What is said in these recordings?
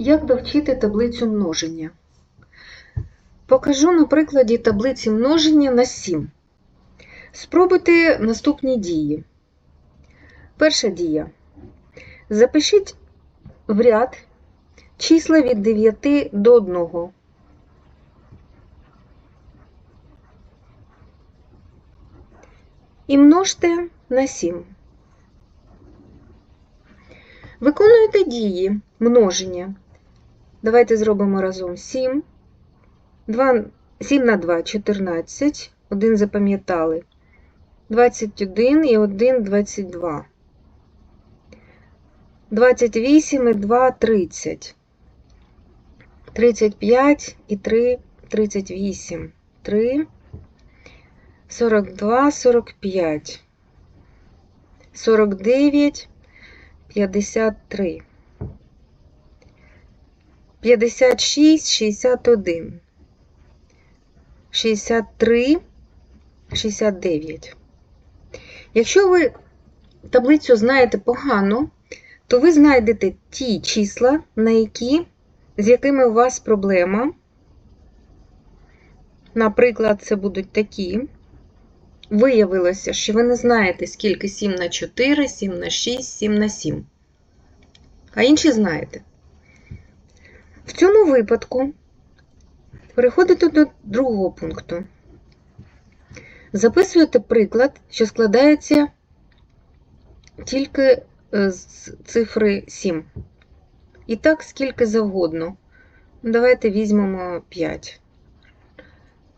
Як довчити таблицю множення? Покажу на прикладі таблиці множення на 7. Спробуйте наступні дії. Перша дія. Запишіть в ряд числа від 9 до 1. І множте на 7. Виконуєте дії множення. Давайте зробимо разом 7. 2, 7 на 2 14. 1 запам'ятали. 21 і 1 22. 28 і 2 30. 35 і 3 38. 3 42 45. 49 53. 56, 61. 63, 69. Якщо ви таблицю знаєте погано, то ви знайдете ті числа, на які, з якими у вас проблема. Наприклад, це будуть такі. Виявилося, що ви не знаєте, скільки 7 на 4, 7 на 6, 7 на 7. А інші знаєте. В цьому випадку переходите до другого пункту. Записуєте приклад, що складається тільки з цифри 7. І так, скільки завгодно. Давайте візьмемо 5.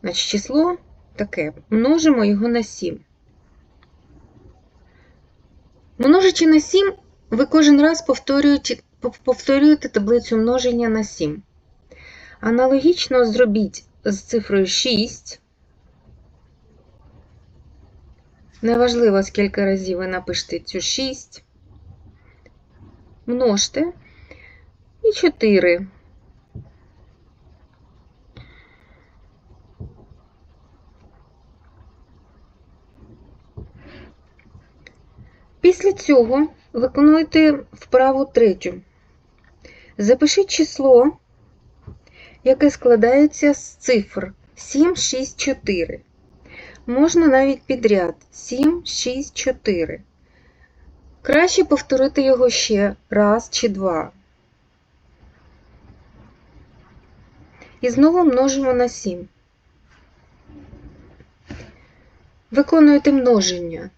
Значить, число таке. Множимо його на 7. Множачи на 7, ви кожен раз повторюєте, повторюєте таблицю множення на 7. Аналогічно зробіть з цифрою 6. Неважливо, скільки разів ви напишете цю 6. Множте і 4. Після цього виконуйте вправу третю. Запишіть число, яке складається з цифр 7, 6, 4. Можна навіть підряд 7, 6, 4. Краще повторити його ще раз чи два. І знову множимо на 7. Виконуєте множення.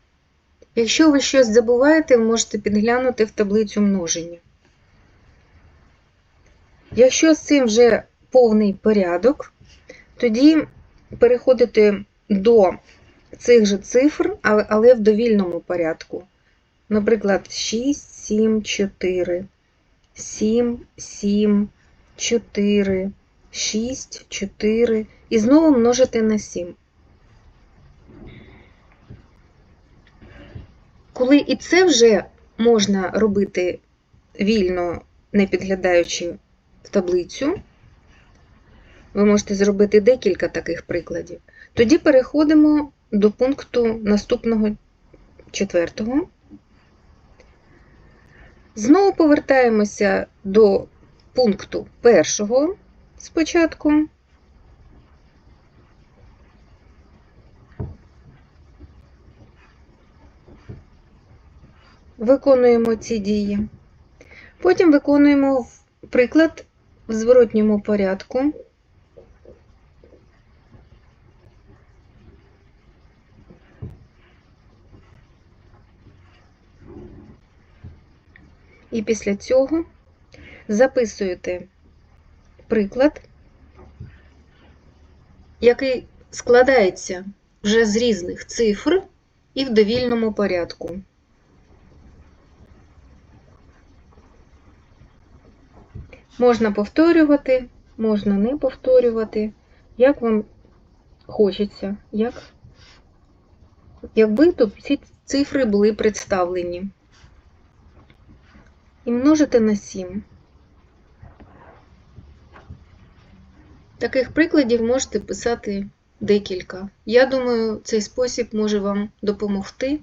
Якщо ви щось забуваєте, ви можете підглянути в таблицю множення. Якщо з цим вже повний порядок, тоді переходите до цих же цифр, але в довільному порядку. Наприклад, 6, 7, 4, 7, 7, 4, 6, 4 і знову множите на 7. Коли і це вже можна робити вільно, не підглядаючи в таблицю, ви можете зробити декілька таких прикладів. Тоді переходимо до пункту наступного четвертого. Знову повертаємося до пункту першого спочатку. Виконуємо ці дії. Потім виконуємо приклад в зворотньому порядку. І після цього записуєте приклад, який складається вже з різних цифр і в довільному порядку. Можна повторювати, можна не повторювати, як вам хочеться, як, якби тут всі цифри були представлені. І множите на 7. Таких прикладів можете писати декілька. Я думаю, цей спосіб може вам допомогти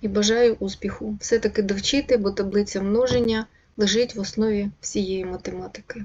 і бажаю успіху. Все-таки довчити, бо таблиця множення лежить в основі всієї математики.